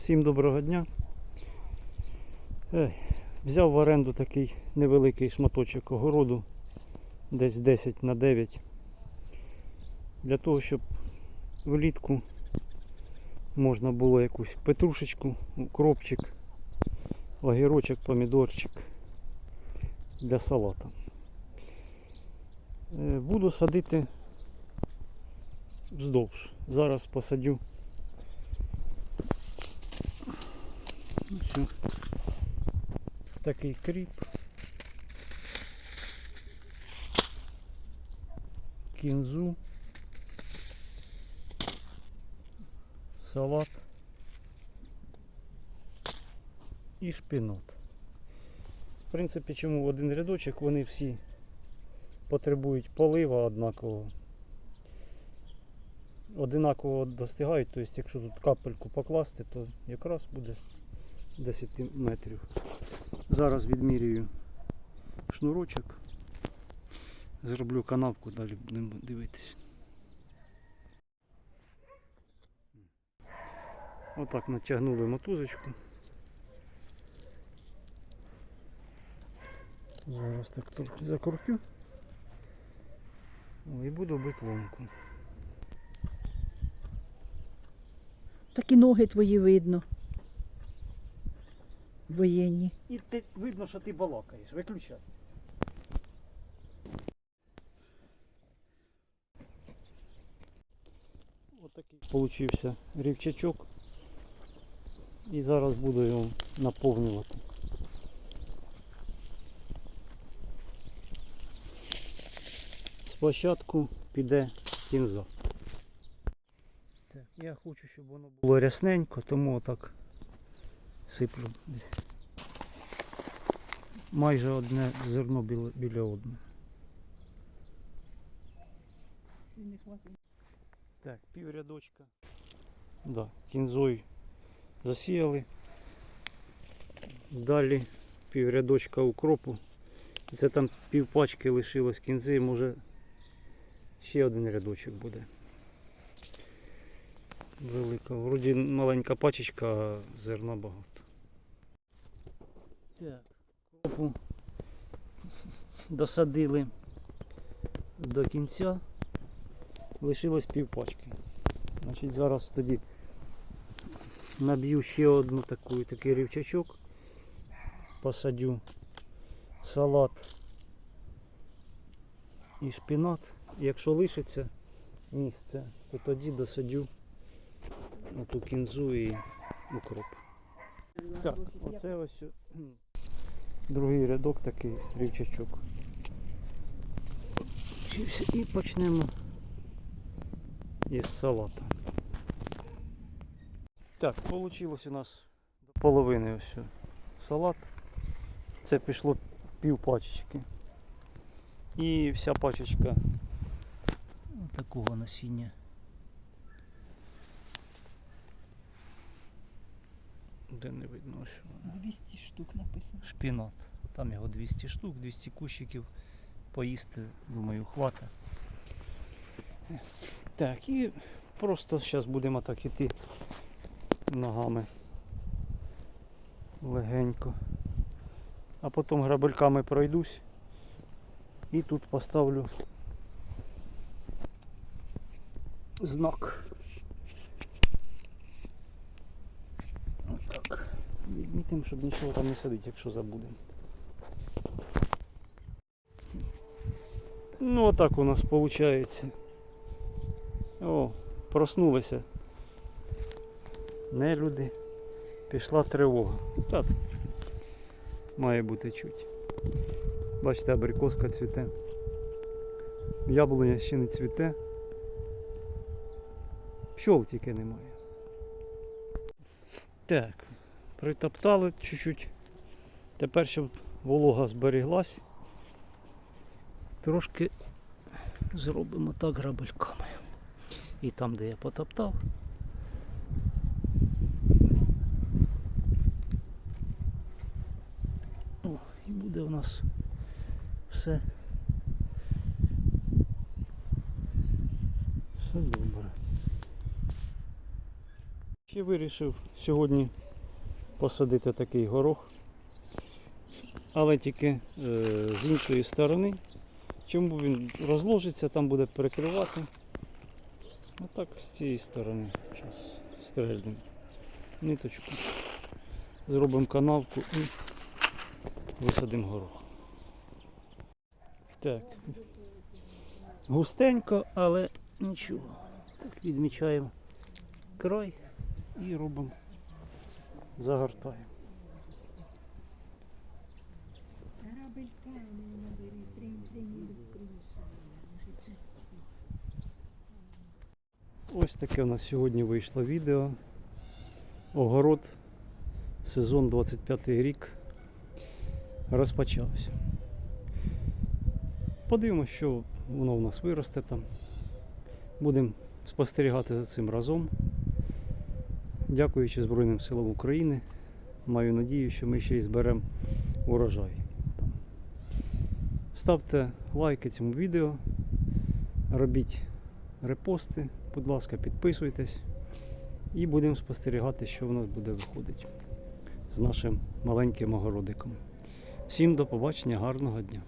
Всім доброго дня. Взяв в оренду такий невеликий шматочок огороду, десь 10 на 9, для того, щоб влітку можна було якусь петрушечку, укропчик, огірочок, помідорчик для салата. Е, Буду садити вздовж. Зараз посадю Ось такий кріп. Кінзу. Салат. І шпинат. В принципі, чому один рядочок вони всі потребують полива однакового. Одинаково достигають, тобто якщо тут капельку покласти, то якраз буде 10 метрів. Зараз відмірюю шнурочок. Зроблю канавку, далі будемо дивитись. Отак натягнули мотузочку. Зараз так трохи закрутю. І буду бити ломку. Так і ноги твої видно. Воєнні. І ти, видно, що ти балакаєш. Виключай. Отакий получився рівчачок. І зараз буду його наповнювати. Спочатку піде кінза. Так, я хочу, щоб воно було рясненько, тому отак сиплю. Майже одне зерно біля, біля одного. Так, пів рядочка. Да, кінзою засіяли. Далі пів рядочка укропу. Це там пів пачки лишилось кінзи, може ще один рядочок буде. Велика. Вроді маленька пачечка, а зерна багато. Так, кропу досадили до кінця. Лишилось пів пачки. Значить, зараз тоді наб'ю ще одну таку, такий рівчачок. Посадю салат і шпинат. Якщо лишиться місце, то тоді досадю оту кінзу і укроп. Так, оце ось другий рядок такий рівчачок. І почнемо із салата. Так, вийшло у нас до половини ось салат. Це пішло пів пачечки. І вся пачечка такого насіння. Де не видно що. 200 штук написано. Шпінат. Там його 200 штук, 200 кущиків. Поїсти, думаю, хвата. Так, і просто зараз будемо так іти ногами легенько. А потім грабельками пройдусь і тут поставлю знак. Відмітимо, щоб нічого там не сидить, якщо забудемо. Ну отак у нас виходить. О, проснулися. Не люди. Пішла тривога. Так. Має бути чуть. Бачите, абрикоска цвіте. Яблуня ще не цвіте. Пчол тільки немає. Так, притоптали чуть-чуть. Тепер, щоб волога зберіглась, трошки зробимо так грабельками. І там, де я потоптав. О, і буде у нас все. Все добре. Ще вирішив сьогодні посадити такий горох, але тільки е, з іншої сторони. Чому він розложиться, там буде перекривати. Отак з цієї сторони. Зараз стрельнемо ниточку. Зробимо канавку і висадимо горох. Так. Густенько, але нічого. Так, відмічаємо край і робимо, загортаємо. Ось таке у нас сьогодні вийшло відео. Огород, сезон 25 рік розпочався. Подивимося, що воно в нас виросте там. Будемо спостерігати за цим разом. Дякуючи Збройним силам України. Маю надію, що ми ще й зберемо урожай. Ставте лайки цьому відео, робіть репости, будь ласка, підписуйтесь і будемо спостерігати, що в нас буде виходити з нашим маленьким огородиком. Всім до побачення, гарного дня!